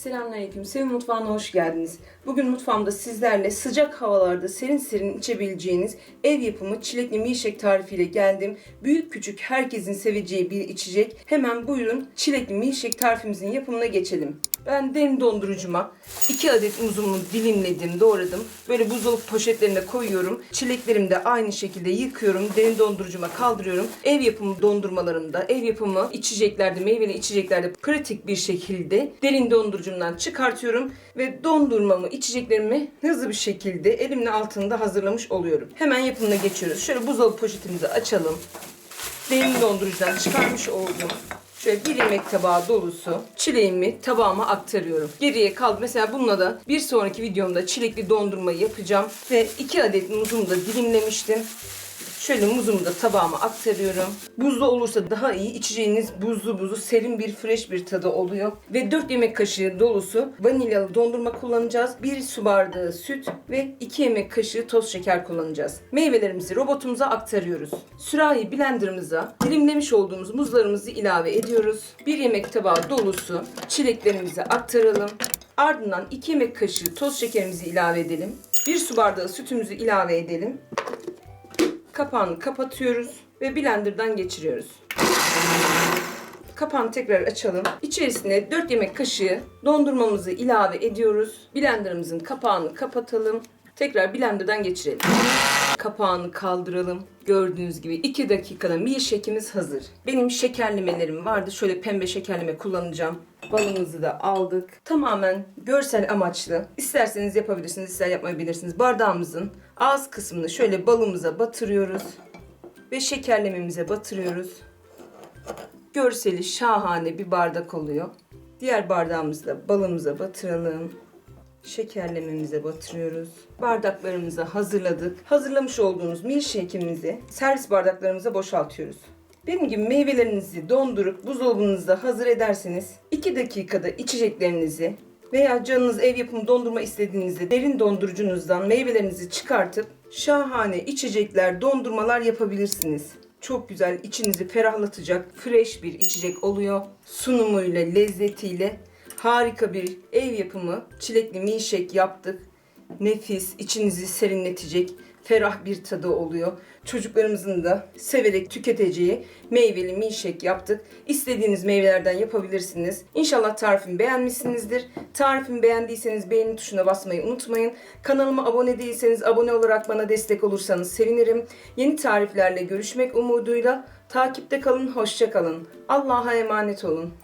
Selamünaleyküm. Sevim Mutfağı'na hoş geldiniz. Bugün mutfağımda sizlerle sıcak havalarda serin serin içebileceğiniz ev yapımı çilekli milkshake tarifiyle geldim. Büyük küçük herkesin seveceği bir içecek. Hemen buyurun çilekli milkshake tarifimizin yapımına geçelim. Ben derin dondurucuma 2 adet muzumu dilimledim, doğradım. Böyle buzdolabı poşetlerine koyuyorum. Çileklerimi de aynı şekilde yıkıyorum. Derin dondurucuma kaldırıyorum. Ev yapımı dondurmalarımda, ev yapımı içeceklerde, meyveli içeceklerde pratik bir şekilde derin dondurucumdan çıkartıyorum ve dondurmamı, içeceklerimi hızlı bir şekilde elimin altında hazırlamış oluyorum. Hemen yapımına geçiyoruz. Şöyle buzdolabı poşetimizi açalım. Derin dondurucudan çıkarmış olduğum Şöyle bir yemek tabağı dolusu çileğimi tabağıma aktarıyorum. Geriye kaldı. Mesela bununla da bir sonraki videomda çilekli dondurmayı yapacağım. Ve iki adet muzumu da dilimlemiştim. Şöyle muzumu da tabağıma aktarıyorum. Buzlu olursa daha iyi. İçeceğiniz buzlu buzlu serin bir fresh bir tadı oluyor. Ve 4 yemek kaşığı dolusu vanilyalı dondurma kullanacağız. 1 su bardağı süt ve 2 yemek kaşığı toz şeker kullanacağız. Meyvelerimizi robotumuza aktarıyoruz. Sürahi blenderımıza dilimlemiş olduğumuz muzlarımızı ilave ediyoruz. 1 yemek tabağı dolusu çileklerimizi aktaralım. Ardından 2 yemek kaşığı toz şekerimizi ilave edelim. 1 su bardağı sütümüzü ilave edelim. Kapağını kapatıyoruz ve blenderdan geçiriyoruz. Kapağını tekrar açalım. İçerisine 4 yemek kaşığı dondurmamızı ilave ediyoruz. Blenderımızın kapağını kapatalım. Tekrar blenderdan geçirelim. Kapağını kaldıralım. Gördüğünüz gibi 2 dakikada milkshake'imiz hazır. Benim şekerlemelerim vardı. Şöyle pembe şekerleme kullanacağım. Balımızı da aldık. Tamamen görsel amaçlı. İsterseniz yapabilirsiniz, ister yapmayabilirsiniz. Bardağımızın ağız kısmını şöyle balımıza batırıyoruz. Ve şekerlememize batırıyoruz. Görseli şahane bir bardak oluyor. Diğer bardağımızı da balımıza batıralım. Şekerlememize batırıyoruz. Bardaklarımızı hazırladık. Hazırlamış olduğumuz milkshake'imizi servis bardaklarımıza boşaltıyoruz. Benim gibi meyvelerinizi dondurup buzdolabınızda hazır ederseniz 2 dakikada içeceklerinizi veya canınız ev yapımı dondurma istediğinizde derin dondurucunuzdan meyvelerinizi çıkartıp şahane içecekler, dondurmalar yapabilirsiniz. Çok güzel, içinizi ferahlatacak, fresh bir içecek oluyor. Sunumuyla, lezzetiyle harika bir ev yapımı çilekli milkshake yaptık. Nefis, içinizi serinletecek, ferah bir tadı oluyor. Çocuklarımızın da severek tüketeceği meyveli milkshake yaptık. İstediğiniz meyvelerden yapabilirsiniz. İnşallah tarifimi beğenmişsinizdir. Tarifimi beğendiyseniz beğeni tuşuna basmayı unutmayın. Kanalıma abone değilseniz abone olarak bana destek olursanız sevinirim. Yeni tariflerle görüşmek umuduyla takipte kalın, hoşça kalın. Allah'a emanet olun.